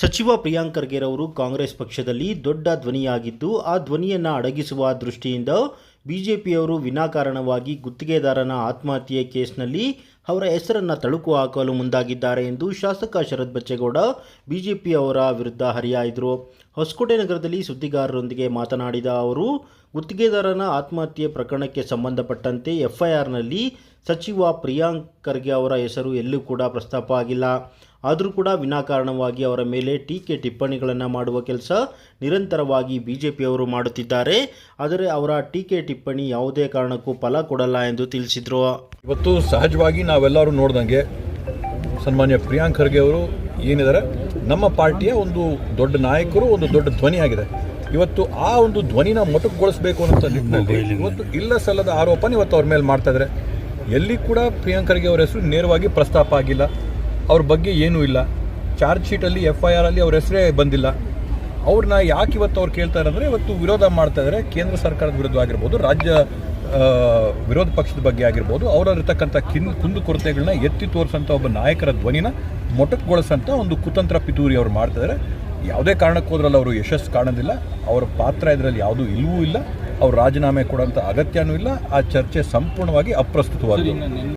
ಸಚಿವ ಪ್ರಿಯಾಂಕ್ ಖರ್ಗೆರವರು ಕಾಂಗ್ರೆಸ್ ಪಕ್ಷದಲ್ಲಿ ದೊಡ್ಡ ಧ್ವನಿಯಾಗಿದ್ದು, ಆ ಧ್ವನಿಯನ್ನು ಅಡಗಿಸುವ ದೃಷ್ಟಿಯಿಂದ ಬಿಜೆಪಿಯವರು ವಿನಾಕಾರಣವಾಗಿ ಗುತ್ತಿಗೆದಾರನ ಆತ್ಮಹತ್ಯೆ ಕೇಸ್ನಲ್ಲಿ ಅವರ ಹೆಸರನ್ನು ತಳುಕು ಹಾಕಲು ಮುಂದಾಗಿದ್ದಾರೆ ಎಂದು ಶಾಸಕ ಶರತ್ ಬಚ್ಚೇಗೌಡ ಬಿಜೆಪಿಯವರ ವಿರುದ್ಧ ಹರಿಹಾಯ್ದರು. ಹೊಸಕೋಟೆ ನಗರದಲ್ಲಿ ಸುದ್ದಿಗಾರರೊಂದಿಗೆ ಮಾತನಾಡಿದ ಅವರು ಗುತ್ತಿಗೆದಾರನ ಆತ್ಮಹತ್ಯೆ ಪ್ರಕರಣಕ್ಕೆ ಸಂಬಂಧಪಟ್ಟಂತೆ ಎಫ್ಐಆರ್ನಲ್ಲಿ ಸಚಿವ ಪ್ರಿಯಾಂಕ್ ಖರ್ಗೆ ಅವರ ಹೆಸರು ಎಲ್ಲೂ ಕೂಡ ಪ್ರಸ್ತಾಪ ಆಗಿಲ್ಲ. ಆದರೂ ಕೂಡ ವಿನಾಕಾರಣವಾಗಿ ಅವರ ಮೇಲೆ ಟೀಕೆ ಟಿಪ್ಪಣಿಗಳನ್ನು ಮಾಡುವ ಕೆಲಸ ನಿರಂತರವಾಗಿ ಬಿ ಜೆ ಪಿಯವರು ಮಾಡುತ್ತಿದ್ದಾರೆ. ಆದರೆ ಅವರ ಟೀಕೆ ಟಿಪ್ಪಣಿ ಯಾವುದೇ ಕಾರಣಕ್ಕೂ ಫಲ ಕೊಡಲ್ಲ ಎಂದು ತಿಳಿಸಿದರು. ಇವತ್ತು ಸಹಜವಾಗಿ ನಾವೆಲ್ಲರೂ ನೋಡ್ದಂಗೆ ಸನ್ಮಾನ್ಯ ಪ್ರಿಯಾಂಕ್ ಖರ್ಗೆ ಅವರು ಏನಿದ್ದಾರೆ, ನಮ್ಮ ಪಾರ್ಟಿಯ ಒಂದು ದೊಡ್ಡ ನಾಯಕರು, ಒಂದು ದೊಡ್ಡ ಧ್ವನಿಯಾಗಿದೆ. ಇವತ್ತು ಆ ಒಂದು ಧ್ವನಿನ ಮೊಟಕುಗೊಳಿಸಬೇಕು ಅಂತ ನಿಟ್ಟಿನಲ್ಲಿ ಇವತ್ತು ಇಲ್ಲ ಸಲ್ಲದ ಆರೋಪನ ಇವತ್ತು ಅವ್ರ ಮೇಲೆ ಮಾಡ್ತಾ ಇದ್ದಾರೆ ಎಲ್ಲಿ ಕೂಡ ಪ್ರಿಯಾಂಕ್ ಖರ್ಗೆ ಅವರ ಹೆಸರು ನೇರವಾಗಿ ಪ್ರಸ್ತಾಪ ಆಗಿಲ್ಲ. ಅವ್ರ ಬಗ್ಗೆ ಏನೂ ಇಲ್ಲ. ಚಾರ್ಜ್ ಶೀಟಲ್ಲಿ ಎಫ್ ಐ ಆರಲ್ಲಿ ಅವ್ರ ಹೆಸರೇ ಬಂದಿಲ್ಲ. ಅವ್ರನ್ನ ಯಾಕೆ ಇವತ್ತು ಅವ್ರು ಕೇಳ್ತಾ ಇದ್ದಾರೆ ಇವತ್ತು ವಿರೋಧ ಮಾಡ್ತಾ ಇದ್ದಾರೆ ಕೇಂದ್ರ ಸರ್ಕಾರದ ವಿರುದ್ಧ ಆಗಿರ್ಬೋದು ರಾಜ್ಯ ವಿರೋಧ ಪಕ್ಷದ ಬಗ್ಗೆ ಆಗಿರ್ಬೋದು ಅವರಲ್ಲಿರ್ತಕ್ಕಂಥ ಕಿನ್ ಕುಂದು ಕೊರತೆಗಳನ್ನ ಎತ್ತಿ ತೋರಿಸೋಂಥ ಒಬ್ಬ ನಾಯಕರ ಧ್ವನಿನ ಮೊಟಕುಗೊಳಿಸೋಂಥ ಒಂದು ಕುತಂತ್ರ ಪಿತೂರಿ ಅವ್ರು ಮಾಡ್ತಿದ್ದಾರೆ ಯಾವುದೇ ಕಾರಣಕ್ಕೆ ಹೋದ್ರಲ್ಲಿ ಅವರು ಯಶಸ್ಸು ಕಾಣೋದಿಲ್ಲ. ಅವರ ಪಾತ್ರ ಇದರಲ್ಲಿ ಯಾವುದೂ ಇಲ್ಲವೂ ಇಲ್ಲ. ಅವ್ರು ರಾಜೀನಾಮೆ ಕೊಡೋಂಥ ಅಗತ್ಯನೂ ಇಲ್ಲ. ಆ ಚರ್ಚೆ ಸಂಪೂರ್ಣವಾಗಿ ಅಪ್ರಸ್ತುತವಾಗಿದೆ